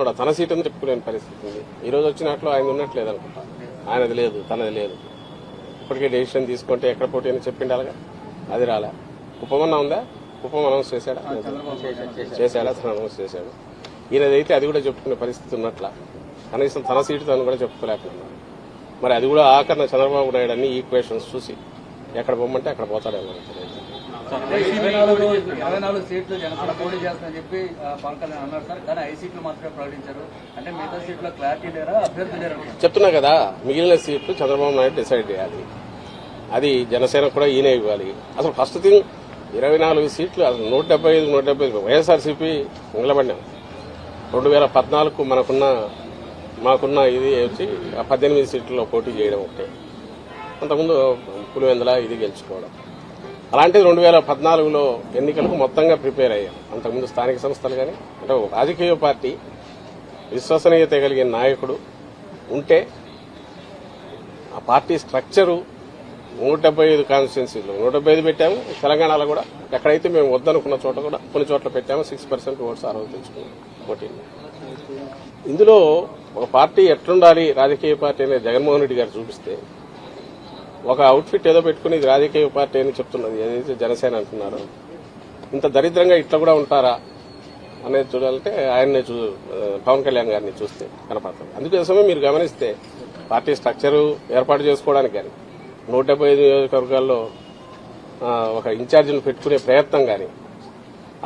ఆలోచిస్తున్నాడు తన సీట్ అని చెప్పుకోలేని పరిస్థితి ఉంది. ఈ రోజు వచ్చినట్లు ఆయన ఉన్నట్లేదు అనుకుంటా. ఆయనది లేదు తనది లేదు. ఇప్పటికే డెసిషన్ తీసుకుంటే ఎక్కడ పోటీ అని చెప్పిండి అలాగా అది రాలే. కుప్పమన్నా ఉందా? కుప్పం అనౌన్స్ చేశాడా? చేశాడా? తను అనౌన్స్ చేశాడు. ఈయనదైతే అది కూడా చెప్పుకునే పరిస్థితి ఉన్నట్ల. కనీసం తన సీటు తను కూడా చెప్పుకోలేకపోతున్నాడు మరి అది కూడా ఆఖరణ చంద్రబాబు నాయుడు అన్ని ఈక్వేషన్స్ చూసి ఎక్కడ పొమ్మంటే అక్కడ పోతాడేమో తెలియదు. ఇరవై నాలుగు సీట్లు జనసేన పోటీ చేస్తానని చెప్పి ఆ, పవన్ కళ్యాణ్ అన్నారు సార్. కానీ ఐదు సీట్లు మాత్రమే ప్రకటించారు. అంటే మిగతా సీట్లో క్లారిటీ లేరా అభ్యర్థి లేరు? చెప్తున్నా కదా మిగిలిన సీట్లు చంద్రబాబు నాయుడు డిసైడ్ చేయాలి. అది జనసేన కూడా ఈయన ఇవ్వాలి. అసలు ఫస్ట్ థింగ్ ఇరవై నాలుగు సీట్లు అసలు నూట డెబ్బై ఐదు నూట డెబ్బై ఐదు వైఎస్ఆర్సీపీ నిలబడినాం రెండు వేల పద్నాలుగు మనకున్న మాకున్న ఇది వచ్చి పద్దెనిమిది సీట్లలో పోటీ చేయడం ఒకటే. అంతకుముందు పులివెందల ఇది గెలుచుకోవడం. అలాంటిది రెండు వేల పద్నాలుగులో ఎన్నికలకు మొత్తంగా ప్రిపేర్ అయ్యాం. అంతకుముందు స్థానిక సంస్థలు కానీ అంటే ఒక రాజకీయ పార్టీ విశ్వసనీయత కలిగిన నాయకుడు ఉంటే ఆ పార్టీ స్ట్రక్చరు నూట డెబ్బై ఐదు కాన్స్టిట్యున్సీలు నూట డెబ్బై ఐదు పెట్టాము. తెలంగాణలో కూడా ఎక్కడైతే మేము వద్దనుకున్న చోట కూడా కొన్ని చోట్ల పెట్టాము. సిక్స్ పర్సెంట్ ఓట్స్ ఆ రోజు తెచ్చుకున్నాం పోటీ. ఇందులో ఒక పార్టీ ఎట్లుండాలి రాజకీయ పార్టీ అనేది జగన్మోహన్ రెడ్డి గారు చూపిస్తే ఒక అవుట్ఫిట్ ఏదో పెట్టుకుని ఇది రాజకీయ పార్టీ అని చెప్తున్నది. ఏదైతే జనసేన అంటున్నారో. ఇంత దరిద్రంగా ఇట్లా కూడా ఉంటారా అనేది చూడాలంటే ఆయన్నే చూ పవన్ కళ్యాణ్ గారిని చూస్తే కనపడుతుంది అందుకోసమే మీరు గమనిస్తే పార్టీ స్ట్రక్చరు ఏర్పాటు చేసుకోవడానికి కానీ నూట డెబ్బై ఐదు నియోజకవర్గాల్లో ఒక ఇన్ఛార్జిని పెట్టుకునే ప్రయత్నం కానీ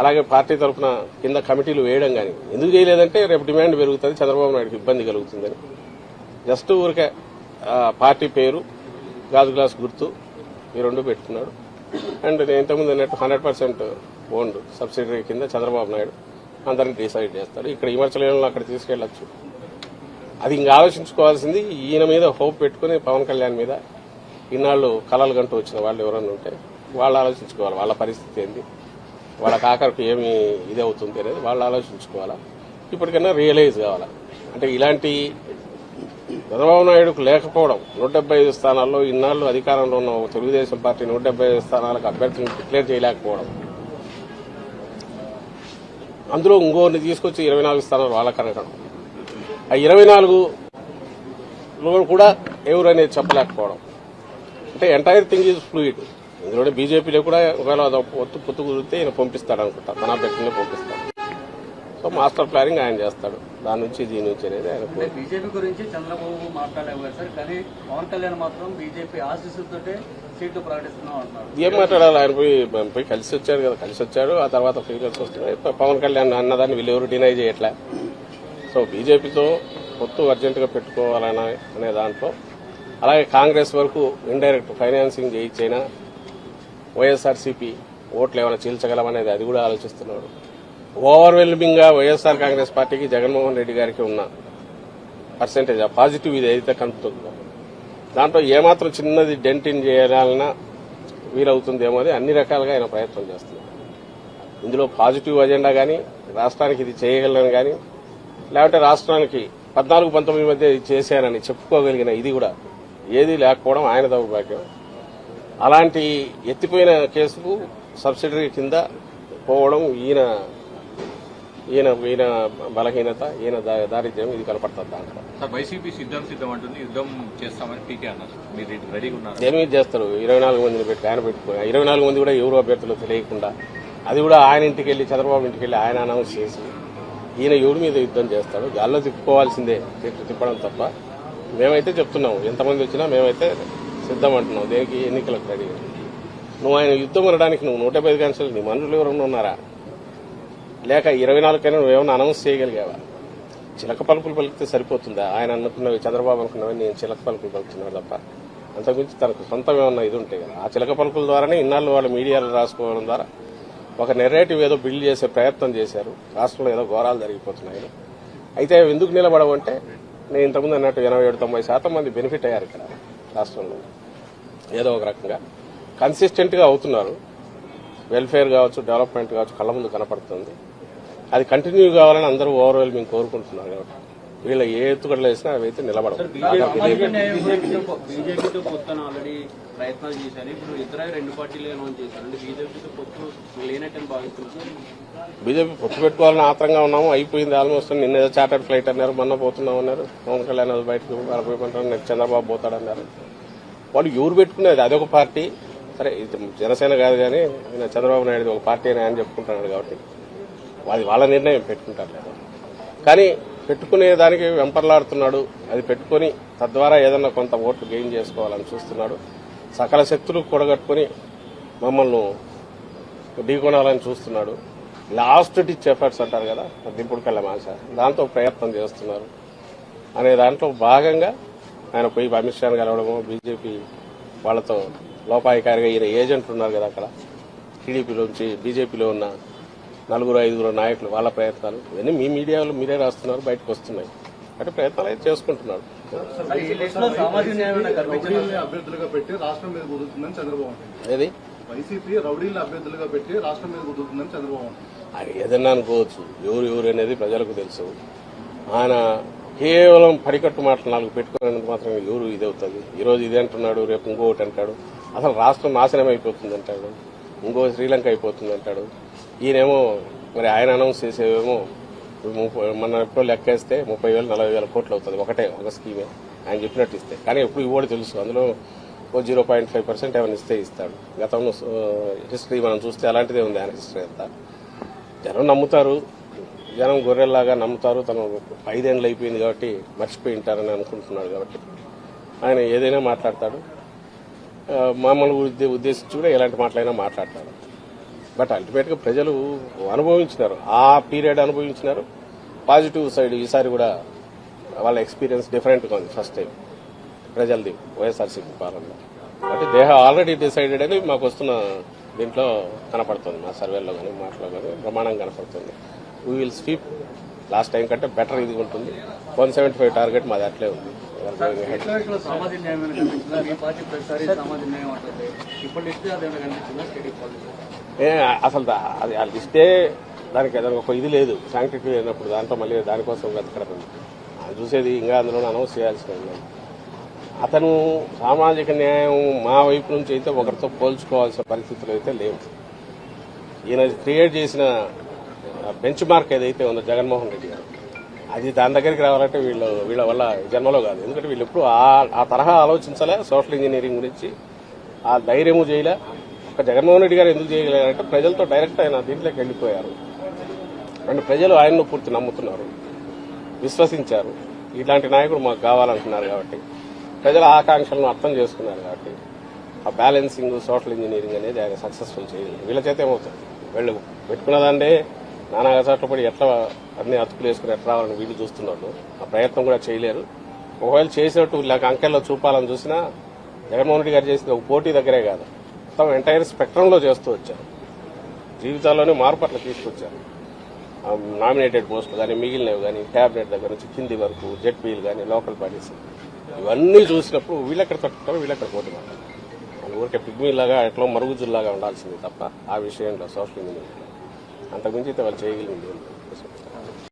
అలాగే పార్టీ తరఫున కింద కమిటీలు వేయడం కానీ ఎందుకు చేయలేదంటే రేపు డిమాండ్ పెరుగుతుంది చంద్రబాబు నాయుడుకి ఇబ్బంది కలుగుతుందని. జస్ట్ ఊరికే పార్టీ పేరు గాజు గ్లాస్ గుర్తు ఈ రెండు పెట్టుకున్నాడు. అండ్ నేను ఇంతకుముందు అన్నట్టు హండ్రెడ్ పర్సెంట్ ఓన్డ్ సబ్సిడరీ కింద చంద్రబాబు నాయుడు అందరిని డిసైడ్ చేస్తాడు. ఇక్కడ విమర్శలను అక్కడ తీసుకెళ్ళొచ్చు అది ఇంకా ఆలోచించుకోవాల్సింది ఈయన మీద హోప్ పెట్టుకుని పవన్ కళ్యాణ్ మీద ఇన్నాళ్ళు కళలు గంటూ వచ్చిన వాళ్ళు ఎవరన్నా ఉంటే వాళ్ళు ఆలోచించుకోవాలి వాళ్ళ పరిస్థితి ఏంది వాళ్ళ కాకరకు ఏమి ఇది అవుతుంది అనేది వాళ్ళు ఆలోచించుకోవాలా. ఇప్పటికైనా రియలైజ్ కావాలా. అంటే ఇలాంటి చంద్రబాబు నాయుడుకు లేకపోవడం నూట డెబ్బై ఐదు స్థానాల్లో ఇన్నాళ్ళు అధికారంలో ఉన్న తెలుగుదేశం పార్టీ నూట డెబ్బై ఐదు స్థానాలకు అభ్యర్థులను డిక్లేర్ చేయలేకపోవడం. అందులో ఇంకోరిని తీసుకొచ్చి ఇరవై నాలుగు స్థానాలు వాళ్ళ కనకడం ఆ ఇరవై నాలుగులో కూడా ఎవరు అనేది చెప్పలేకపోవడం. అంటే ఎంటైర్ థింగ్ ఈజ్ ఫ్లూయిడ్ ఇందులో బీజేపీలో కూడా ఒకవేళ పొత్తు పొత్తు కుదిరితే ఈయన పంపిస్తాడు అనుకుంటా తన అభ్యర్థులనే పంపిస్తాడు. సో మాస్టర్ ప్లానింగ్ ఆయన చేస్తాడు. దాని నుంచి దీని నుంచి అనేది ఆయన బీజేపీ గురించి చంద్రబాబు మాట్లాడలేకపోయారు సార్ కానీ పవన్ కళ్యాణ్ మాత్రం బీజేపీ ఆశీస్సులతోటే సీట్లు ప్రకటిస్తున్నాం అంటున్నారు. ఏం మాట్లాడాలి? ఆయన పోయి పోయి కలిసి వచ్చాడు కదా కలిసి వచ్చాడు. ఆ తర్వాత ఫీలింగ్స్ వస్తున్నాయి పవన్ కళ్యాణ్ అన్నదాన్ని వీళ్ళు ఎవరు డినై చేయట్లే. సో బీజేపీతో పొత్తు అర్జెంటుగా పెట్టుకోవాలనే అనే దాంట్లో అలాగే కాంగ్రెస్ వరకు ఇండైరెక్ట్ ఫైనాన్సింగ్ చేయించైనా వైఎస్ఆర్సీపీ ఓట్లు ఏమైనా చీల్చగలమనేది అది కూడా ఆలోచిస్తున్నాడు. ఓవర్వెల్మింగ్గా వైఎస్ఆర్ కాంగ్రెస్ పార్టీకి జగన్మోహన్ రెడ్డి గారికి ఉన్న పర్సెంటేజ్ ఆ పాజిటివ్ ఇది అయితే కనుపుతుందో దాంట్లో ఏమాత్రం చిన్నది డెంటిన్ చేయాలన్నా వీలవుతుందేమో అని అన్ని రకాలుగా ఆయన ప్రయత్నం చేస్తున్నారు. ఇందులో పాజిటివ్ అజెండా కానీ రాష్ట్రానికి ఇది చేయగలను కానీ లేకపోతే రాష్ట్రానికి పద్నాలుగు పంతొమ్మిది మధ్య ఇది చేశానని చెప్పుకోగలిగిన ఇది కూడా ఏది లేకపోవడం ఆయన దౌర్భాగ్యం. అలాంటి ఎత్తిపోయిన కేసుకు సబ్సిడరీ కింద పోవడం ఈయన ఈయన ఈయన బలహీనత ఈయన దారిద్ర్యం ఇది కనపడుతుంది దాంట్లో. సార్ వైసీపీ సిద్ధం సిద్ధం అంటుంది యుద్ధం చేస్తామని పీకే అన్నారు. మీరు రెడీగా ఉన్నారు? ఏమీ చేస్తారు? ఇరవై నాలుగు మందిని పెట్టి ఆయన పెట్టుకుని ఇరవై నాలుగు మంది కూడా ఎవరు అభ్యర్థులు తెలియకుండా అది కూడా ఆయన ఇంటికి వెళ్ళి చంద్రబాబు ఇంటికి వెళ్ళి ఆయన అనౌన్స్ చేసి ఈయన ఎవరి మీద యుద్ధం చేస్తాడు? గాల్లో తిప్పుకోవాల్సిందే తిప్ప- తిప్పడం తప్ప. మేమైతే చెప్తున్నాము ఎంతమంది వచ్చినా మేమైతే సిద్ధం అంటున్నాం దేనికి ఎన్నికలకు రెడీ? నువ్వు ఆయన యుద్ధం అనడానికి నువ్వు నూట యాభై కాన్సలు నీ మనుషులు ఎవరన్నా ఉన్నారా? లేక ఇరవై నాలుగుకైనా నువ్వేమన్నా అనౌన్స్ చేయగలిగావా? చిలక పలుకులు పలికితే సరిపోతుందా? ఆయన అనుకున్నవి చంద్రబాబు అనుకున్నవి నేను చిలక పలుకులు పలుకుతున్నాను తప్ప. అంతకుమించి తనకు సొంతం ఏమన్నా ఇది ఉంటాయి కదా. ఆ చిలక పలుకుల ద్వారానే ఇన్నాళ్ళు వాళ్ళు మీడియాలో రాసుకోవడం ద్వారా ఒక నెరేటివ్ ఏదో బిల్డ్ చేసే ప్రయత్నం చేశారు. రాష్ట్రంలో ఏదో ఘోరాలు జరిగిపోతున్నాయి. అయితే అవి ఎందుకు నిలబడవంటే నేను ఇంతకుముందు అన్నట్టు ఎనభై ఏడు తొంభై శాతం మంది బెనిఫిట్ అయ్యారు ఇక్కడ రాష్ట్రంలో. ఏదో ఒక రకంగా. కన్సిస్టెంట్గా అవుతున్నారు. వెల్ఫేర్ కావచ్చు డెవలప్మెంట్ కావచ్చు కళ్ళ ముందు కనపడుతుంది. అది కంటిన్యూ కావాలని అందరూ ఓవర్వెల్మింగ్ కోరుకుంటున్నారు కాబట్టి. వీళ్ళ ఏ ఎత్తుగడలు వేసినా అవి అయితే నిలబడవు. బీజేపీ పొత్తు పెట్టుకోవాలని ఆత్రంగా ఉన్నాము. అయిపోయింది ఆల్మోస్ట్. నిన్న ఏదో చార్టర్డ్ ఫ్లైట్ అన్నారు. మొన్న పోతున్నాం అన్నారు. పవన్ కళ్యాణ్ అది బయటకు వెళ్ళిపోయమంటారు నెక్స్ట్ చంద్రబాబు పోతాడన్నారు. వాళ్ళు ఎవరు పెట్టుకునేది? అదొక పార్టీ. సరే ఇది జనసేన కాదు కానీ చంద్రబాబు నాయుడు ఒక పార్టీ అని చెప్పుకుంటున్నాడు కాబట్టి. అది వాళ్ళ నిర్ణయం పెట్టుకుంటారు లేదు. కానీ పెట్టుకునే దానికి వెంపర్లాడుతున్నాడు. అది పెట్టుకొని తద్వారా ఏదన్నా కొంత ఓట్లు గెయిన్ చేసుకోవాలని చూస్తున్నాడు. సకల శక్తులు కూడగట్టుకుని మమ్మల్ని ఢీకొనాలని చూస్తున్నాడు. లాస్ట్ టిచ్ ఎఫర్ట్స్ అంటారు కదా దింపుడు కళ్ళ మాస. దాంతో ప్రయత్నం చేస్తున్నారు. అనే దాంట్లో భాగంగా ఆయన పోయి అమిత్ షాను కలవడము బీజేపీ వాళ్ళతో లోపాయికారిగా ఈయన ఏజెంట్లు ఉన్నారు కదా అక్కడ. టీడీపీలోంచి బీజేపీలో ఉన్న నలుగురు ఐదుగురు నాయకులు వాళ్ళ ప్రయత్నాలు ఇవన్నీ మీ మీడియాలో మీరే రాస్తున్నారు బయటకు వస్తున్నాయి. అంటే ప్రయత్నాలు అయితే చేసుకుంటున్నారు. అభ్యర్థులుగా పెట్టి రాష్ట్రం మీద కుదురుతుందని చంద్రబాబు ఏది? వైసీపీ రౌడీల్ని అభ్యర్థులుగా పెట్టి రాష్ట్రం మీద కుదురుతుందని చంద్రబాబు అది ఏదన్నా అనుకోవచ్చు. ఎవరు ఎవరు అనేది ప్రజలకు తెలుసు. ఆయన కేవలం పడికట్టు మాటలు నాలుగు పెట్టుకునేందుకు మాత్రం ఎవరు ఇది అవుతుంది. ఈ రోజు ఇది అంటున్నాడు రేపు ఇంకొకటి అంటాడు. అసలు రాష్ట్రం నాశనం అయిపోతుంది అంటాడు ఇంకో శ్రీలంక అయిపోతుంది అంటాడు ఈయనేమో మరి ఆయన అనౌన్స్ చేసేవేమో ముప్పై మన ఎప్పుడో లెక్కేస్తే ముప్పై వేలు నలభై వేల కోట్లు అవుతుంది ఒకటే ఒక స్కీమే. ఆయన చెప్పినట్టు ఇస్తే. కానీ ఎప్పుడు ఇవ్వడు తెలుసు. అందులో ఓ జీరో పాయింట్ ఫైవ్ పర్సెంట్ ఏమైనా ఇస్తే ఇస్తాడు. గతంలో హిస్టరీ మనం చూస్తే అలాంటిదే ఉంది ఆయన హిస్టరీ అంతా. జనం నమ్ముతారు. జనం గొర్రెల్లాగా నమ్ముతారు. తను ఐదేళ్ళు అయిపోయింది కాబట్టి మర్చిపోయి ఉంటారని అనుకుంటున్నాడు కాబట్టి ఆయన ఏదైనా మాట్లాడతాడు. మామూలు ఉద్దే- ఉద్దేశించి కూడా ఎలాంటి మాటలైనా మాట్లాడతాడు. బట్ అల్టిమేట్గా ప్రజలు అనుభవించినారు. ఆ పీరియడ్ అనుభవించినారు. పాజిటివ్ సైడ్ ఈసారి కూడా వాళ్ళ ఎక్స్పీరియన్స్ డిఫరెంట్గా ఉంది ఫస్ట్ టైం ప్రజలది వైఎస్ఆర్సీపీ పాలనలో. అంటే దేహ ఆల్రెడీ డిసైడెడ్ అని మాకు వస్తున్న దీంట్లో కనపడుతుంది. మా సర్వేలో కానీ మాటలో కానీ ప్రమాణం కనపడుతుంది. We will sweep last time కంటే బెటర్ ఇది ఉంటుంది. వన్ సెవెంటీ ఫైవ్ టార్గెట్ మాది అట్లే ఉంది. ఇప్పుడు ఏ అసలు దా- అది ఆ లిస్టే దానికి దానికి ఒక ఇది లేదు. శాంక్టిటీ అయినప్పుడు దాంట్లో మళ్ళీ దానికోసం వెతకడం. అది చూసేది ఇంకా అందులో అనౌన్స్ చేయాల్సిన ఉన్నాయి అతను సామాజిక న్యాయం మా వైపు నుంచి అయితే ఒకరితో పోల్చుకోవాల్సిన పరిస్థితులు అయితే లేవు. ఈయన క్రియేట్ చేసిన బెంచ్ మార్క్ ఏదైతే ఉందో జగన్మోహన్ రెడ్డి గారు అది దాని దగ్గరికి రావాలంటే వీళ్ళు వీళ్ళ వల్ల జన్మలో కాదు. ఎందుకంటే వీళ్ళు ఎప్పుడు ఆ తరహా ఆలోచించలే సోషల్ ఇంజనీరింగ్ గురించి ఆ ధైర్యము చేయలే. ఒక జగన్మోహన్ రెడ్డి గారు ఎందుకు చేయగలిగారంటే ప్రజలతో డైరెక్ట్ ఆయన దీంట్లోకి వెళ్ళిపోయారు. అండ్ ప్రజలు ఆయన్ను పూర్తి నమ్ముతున్నారు. విశ్వసించారు. ఇలాంటి నాయకుడు మాకు కావాలంటున్నారు కాబట్టి. ప్రజల ఆకాంక్షలను అర్థం చేసుకున్నారు కాబట్టి. ఆ బ్యాలెన్సింగ్ సోషల్ ఇంజనీరింగ్ అనేది ఆయన సక్సెస్ఫుల్ చేయాలి వీళ్ళ చేత ఏమవుతుంది? వీళ్ళు. పెట్టుకున్నదంటే నానా చోట్ల పడి ఎట్లా అన్ని అతుకులు వేసుకుని ఎట్లా రావాలని వీళ్ళు చూస్తున్నారు ఆ ప్రయత్నం కూడా చేయలేరు. ఒకవేళ చేసినట్టు ఇలా అంకెల్లో చూపాలని చూసినా జగన్మోహన్ రెడ్డి గారు చేసింది ఒక పోటీ దగ్గరే కాదు. మొత్తం ఎంటైర్ స్పెక్ట్రంలో చేస్తూ వచ్చారు. జీవితాల్లోనే మార్పు అట్లా తీసుకొచ్చారు నామినేటెడ్ పోస్టులు కానీ మిగిలినవి కానీ క్యాబినెట్ దగ్గర నుంచి కింది వరకు జెడ్పీలు కానీ లోకల్ పార్టీస్ ఇవన్నీ చూసినప్పుడు వీళ్ళెక్కడ తట్టుకుంటారు వీళ్ళెక్కడ పోటీ పడతారు ఊరికే పిగ్మీలాగా ఎట్లా మరుగుజుల్లాగా ఉండాల్సింది తప్ప ఆ విషయంలో సోషల్ ఇంజనీరింగ్ అంతకుమించి అయితే వాళ్ళు చేయగలిగింది